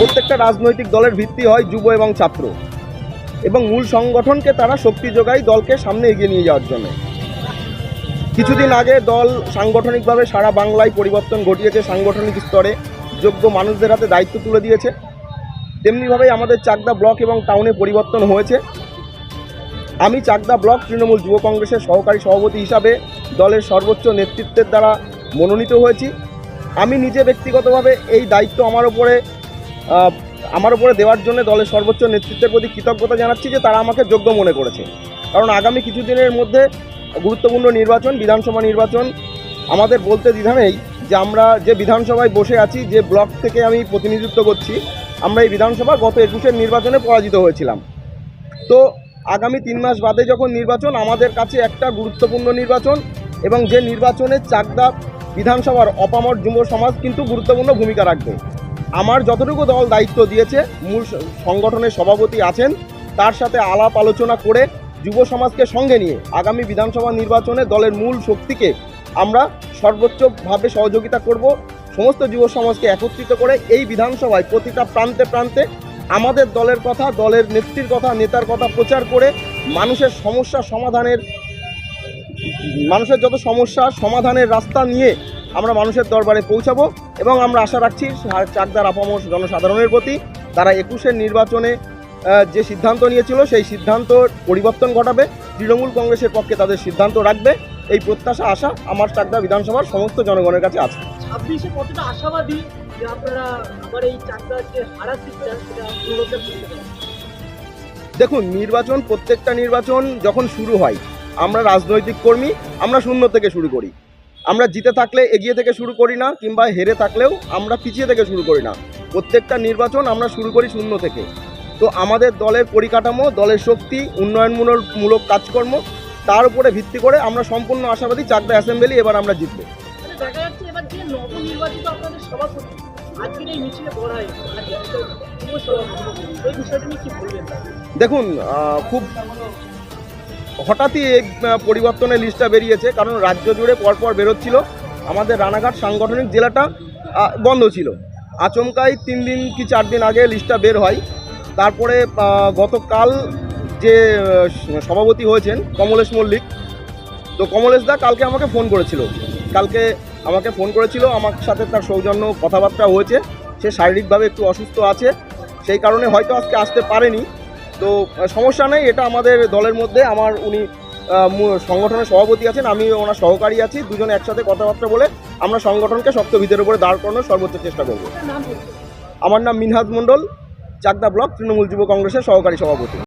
প্রত্যেকটা রাজনৈতিক দলের ভিত্তি হয় যুব এবং ছাত্র। এবং মূল সংগঠনকে তারা শক্তি যোগায় দলকে সামনে এগিয়ে নিয়ে যাওয়ার জন্য। কিছুদিন আগে দল সাংগঠনিকভাবে সারা বাংলায় পরিবর্তন ঘটিয়েছে সাংগঠনিক স্তরে যোগ্য মানুষদের হাতে দায়িত্ব তুলে দিয়েছে। তেমনিভাবেই আমাদের চাকদা ব্লক এবং টাউনে পরিবর্তন হয়েছে। আমি চাকদা ব্লক তৃণমূল যুব কংগ্রেসের সহকারী সভাপতি হিসাবে দলের সর্বোচ্চ নেতৃত্বের দ্বারা মনোনীত হয়েছি। আমি নিজে ব্যক্তিগতভাবে এই দায়িত্ব আমার আহ, আমার উপরে দেওয়ার জন্য দলের সর্বোচ্চ নেতৃত্বের প্রতি কৃতজ্ঞতা জানাচ্ছি যে তারা আমাকে যোগ্য মনে করেছে। কারণ আগামী কিছুদিনের মধ্যে গুরুত্বপূর্ণ নির্বাচন, বিধানসভা নির্বাচন, আমাদের বলতে দ্বিধা নেই যে আমরা যে বিধানসভায় বসে আছি, যে ব্লক থেকে আমি প্রতিনিধিত্ব করছি, আমরা এই বিধানসভা গত একুশের নির্বাচনে পরাজিত হয়েছিলাম। তো আগামী তিন মাস বাদে যখন নির্বাচন, আমাদের কাছে একটা গুরুত্বপূর্ণ নির্বাচন এবং যে নির্বাচনে চাকদা বিধানসভার অপামর যুব সমাজ কিন্তু গুরুত্বপূর্ণ ভূমিকা রাখবে। আমার যতটুকু দল দায়িত্ব দিয়েছে, মূল সংগঠনের সভাপতি আছেন, তার সাথে আলাপ আলোচনা করে যুব সমাজকে সঙ্গে নিয়ে আগামী বিধানসভা নির্বাচনে দলের মূল শক্তিকে আমরা সর্বোচ্চভাবে সহযোগিতা করব। সমস্ত যুব সমাজকে একত্রিত করে এই বিধানসভায় প্রতিটা প্রান্তে প্রান্তে আমাদের দলের কথা, দলের নেত্রীর কথা, নেতার কথা প্রচার করে মানুষের সমস্যা সমাধানের, মানুষের যত সমস্যা সমাধানের রাস্তা নিয়ে আমরা মানুষের দরবারে পৌঁছাবো এবং আমরা আশা রাখছি চাকদার আপামর জনসাধারণের প্রতি তারা একুশের নির্বাচনে যে সিদ্ধান্ত নিয়েছিল সেই সিদ্ধান্ত পরিবর্তন ঘটাবে। তৃণমূল কংগ্রেসের পক্ষে তাদের সিদ্ধান্ত রাখবে। এই প্রত্যাশা আশা আমার চাকদা বিধানসভার সমস্ত জনগণের কাছে আছে। কতটা আশাবাদী যে আপনারা আবার এই চাকদা হারাতে চান সেটা পুনরুদ্ধার করতে পারেন? দেখুন নির্বাচন প্রত্যেকটা নির্বাচন যখন শুরু হয় আমরা রাজনৈতিক কর্মী আমরা শূন্য থেকে শুরু করি। আমরা জিতে থাকলে এগিয়ে থেকে শুরু করি না কিংবা হেরে থাকলেও আমরা পিছিয়ে থেকে শুরু করি না। প্রত্যেকটা নির্বাচন আমরা শুরু করি শূন্য থেকে। তো আমাদের দলের পরিকাঠামো দলের শক্তি উন্নয়নমূলক কাজকর্ম তার উপরে ভিত্তি করে আমরা সম্পূর্ণ আশাবাদী চাকদা অ্যাসেম্বলি এবার আমরা জিতবো। দেখুন খুব হঠাৎই এই পরিবর্তনের লিস্টটা বেরিয়েছে, কারণ রাজ্য জুড়ে পরপর বেরোচ্ছিল। আমাদের রানাঘাট সাংগঠনিক জেলাটা বন্ধ ছিল। আচমকাই তিন দিন কি চার দিন আগে লিস্টটা বের হয়। তারপরে গতকাল যে সভাপতি হয়েছেন কমলেশ মল্লিক, তো কমলেশ দা কালকে আমাকে ফোন করেছিল। কালকে আমাকে ফোন করেছিল, আমার সাথে তার সৌজন্য কথাবার্তা হয়েছে। সে শারীরিকভাবে একটু অসুস্থ আছে, সেই কারণে হয়তো আজকে আসতে পারেনি। তো সমস্যা নেই এটা আমাদের দলের মধ্যে। আমার উনি সংগঠনের সভাপতি আছেন আমি ওনার সহকারী আছি দুজন একসাথে কথাবার্তা বলে আমরা সংগঠনকে শক্ত ভিতের উপরে দাঁড় করানোর সর্বোচ্চ চেষ্টা করব। আমার নাম মিনহাজ মণ্ডল চাকদা ব্লক তৃণমূল যুব কংগ্রেসের সহকারী সভাপতি।